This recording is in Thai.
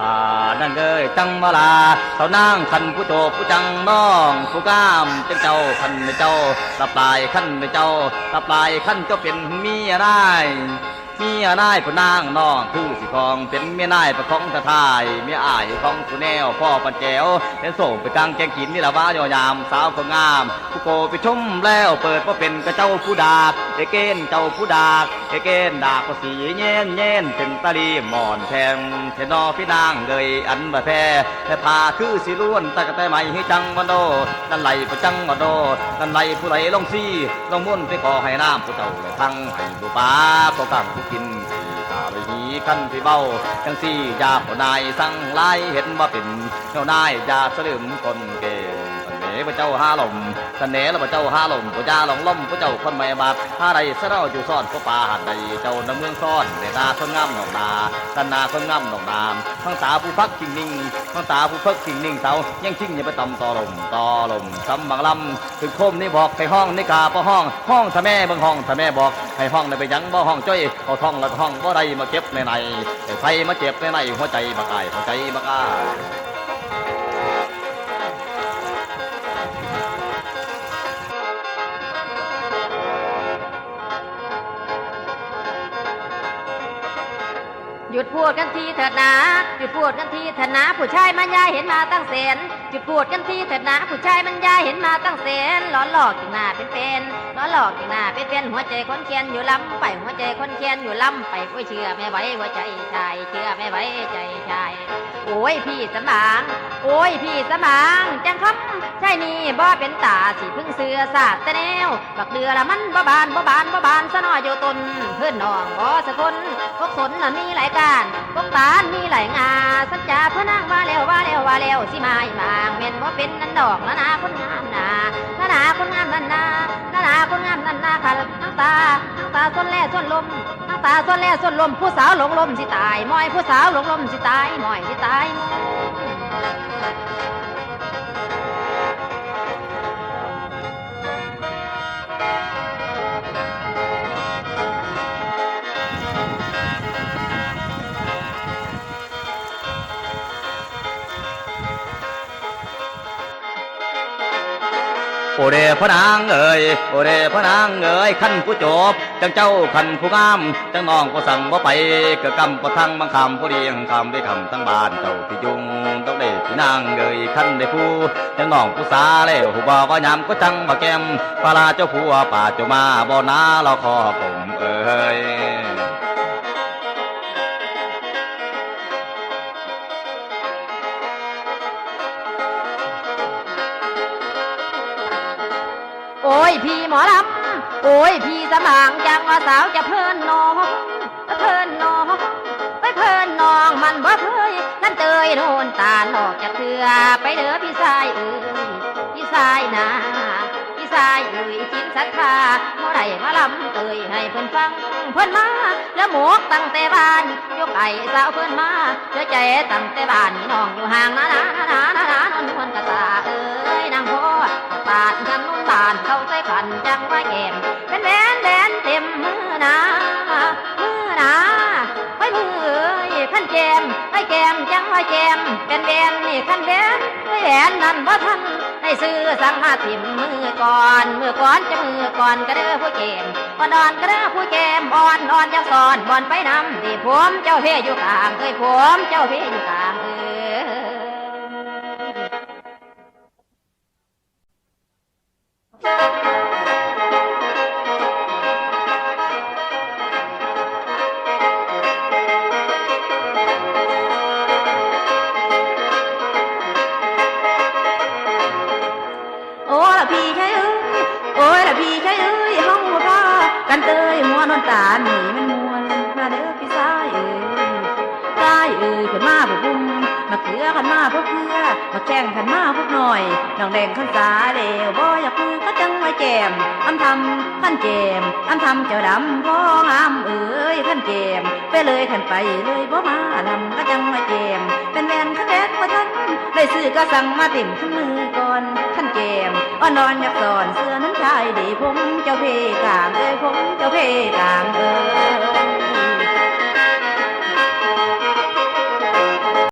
ลานั่นเอ้ยจังมาลาเขานางขันผู้โตผู้จังน้องผู้ก้ามจังเจ้าขันในเจ้าตับลายขันในเจ้าตับลายขันเจ้าเป็นมีอะไร เมียนายผู้นางน้องคือสิคองเป็นเมียนายประคองทะทายเมียอายของผู้แนวพ่อปันแจวเป็นส่งไปกลางแกงขินนี่ละว่ายอยามสาวคนงามผู้โกไปชมแล้วเปิดว่าเป็นกระเจ้าผู้ดากเอเกนเจ้าผู้ดากเอเกนดากก็สีเย็นเย็นเป็นตาลีหมอนแทงเทนอพี่นางเลยอันบะแพ้แต่พาคือสิล้วนตะกะแต่ไม่ให้จังวันโดนั่นไหลประจังวันโดนั่นไหลผู้ไหลลงซี่ลงมุ่นไปขอให้น้ำผู้เจ้าเลยทั้งให้บุปลาก็กังผู้กินตาไปหีขั้นที่เบ้าจังสี่ยาผู้นายสั่งไล่เห็นว่าเป็นเจ้านายยาสลืมคนเก่งเสน่ห์พระเจ้าห้าลม เสน่ห์แล้วพระเจ้าห้าลมพระเจ้าหลงล่มพระเจ้าคนไม่บาดห้าใดเสะเราอยู่ซ่อนพระป่าหัดใดเจ้าน้ำเมืองซ่อนเดนาคนงามหนองนาตนาคนงามหนองนามทั้งตาผู้พักชิงนิ่งทั้งตาผู้พักชิงนิ่งเสายังชิงอย่าไปตำต่อลมต่อลมซ้ำบางลำถึงโคมนี่บอกให้ห้องนี่กาบ่ห้อง ห้องถ้าแม่เบิ่งห้องถ้าแม่บอกให้ห้องได้ไปยังบ่ห้องจ้อยเอาท่องแล้วห้องบ่ได้มาเก็บในในให้ใครมาเจ็บในในหัวใจบักอายหัวใจบักอา ยหยุดพูดกันทีเถิดนะหยุดพูดกันทีเถิดนะผู้ชายมันยายเห็นมาตั้งแสน ยุดพูดกันทีเถิดนะผู้ชายมันยายเห็นมาตั้งแสนล้อหลอกกิ่งหน้าเป็นเป็นล้อหลอกกิ่งหน้าเป็นเป็นหัวใจคนเคียนอยู่ลำไปหัวใจคนเคียนอยู่ลำไปโอ้ยเชื่อไม่ไหวหัวใจชายเชื่อไม่ไหวใจชายโอ้ยพี่สมาง โอ้ยพี่สมางจังคำใช่นี่บ่เป็นตาสิพึ่งเสือสาดแต่แนวบักเดือละมันบ่บานบ่บานบ่บานซะหน่อยอยู่ตนเพื่อนน้องบ่สะคนพวกสนน่ะมีหลายการพวกตาลมีหลายงาสัจจาพระนางว่า แล้วว่าแล้วว่าแล้วสิมาอีหมางเม่นบ่เป็นนันดอกนานาคนงามนานานาคนงามนันนานานาคนงามนันนาค่ะทั้งตาทั้งตาส้นแล่ส้นลมทั้งตาส้นแล่ส้นลมผู้สาวหลงลมสิตายมอยผู้สาวหลงลมสิตายมอยสิตาย โอเดพระนางเอ๋ยโอเดพระนางเอ๋ยขันผู้จบจังเจ้าขันผู้งามจังน้องก็สั่งบ่าไปเกิดกำก็ทั้งบางคำผู้เดียงคำได้คำทั้งบ้านเจ้าพี่ยุงต้องได้พี่นางเอ๋ยขันได้ผู้จังน้องผู้สาแล้วผู้บ่าวก็ยำก็จังบ่แก้มปลาเจ้าผัวป่าเจ้ามาบ่อนาเราขอผมเอ๋ย พี่หมอลำโอ้ยพี่สมางจังว่าสาวจะเพิ่นน้องเพิ่นน้องไปเพิ่นน้องมันบ่เคยนั่นเตยโนนตาลอกจากเถือไปเด้อพี่ชายเอ้ยพี่ชายนาพี่ชายเอ้ยจินศรัทธาเมื่อไรมาลำเตยให้เพิ่นฟังเพิ่นมาแล้วหมกตั้งแต่บ้านยกไก่สาวเพิ่นมาเดี๋ยวใจตั้งแต่บ้านนี่น้องอยู่ห่างนะนะนะนะนะนอนนวลกะตาเอ้ยนางพ่ นจังว่าแกมเป็นแหวนแหวนเต็มมือนามือนาไว้มือขั้นแจมไอ้แกมจังว่าแจมเป็นแหวนนี่ขั้นแหวนไอ้แหวนนั่นบ่ทันให้ซื้อสั่งมาติ่มมือก่อนมือก่อนจะมือก่อนก็เด้อผู้แกมอ่อนอ่อนก็เด้อผู้แกมอ่อนอ่อนจะสอนบอนไปนำที่ผมเจ้าเพอยู่กลางเอ้ยผมเจ้าเพอยู่กลาง กันเตยมัวนอนตาหนีมันมวนมาเด้อพี่สายเอ้ยสายเอ้ยขึ้นมาบุบุ้ม เกลือกันมาพวกเกลือมาแข่งกันมาพวกหน่อยน้องแดงขันสาเดียวบ่อยากคุยก็จังไว้แจมอันทำขันแจมอันทำเจ้าดำพ่องามเอ้ยขันแจมไปเลยขันไปเลยบ่มาลำก็จังไว้แจมเป็นแวนขันแดนว่าท่านได้ซื้อก็สั่งมาติ่มขึ้นมือก่อนขันแจมอ่อนนอนอยากสอนเสื้อนั้นชายดีผมเจ้าเพกลางเอ้ยผมเจ้าเพกลางเอ้ย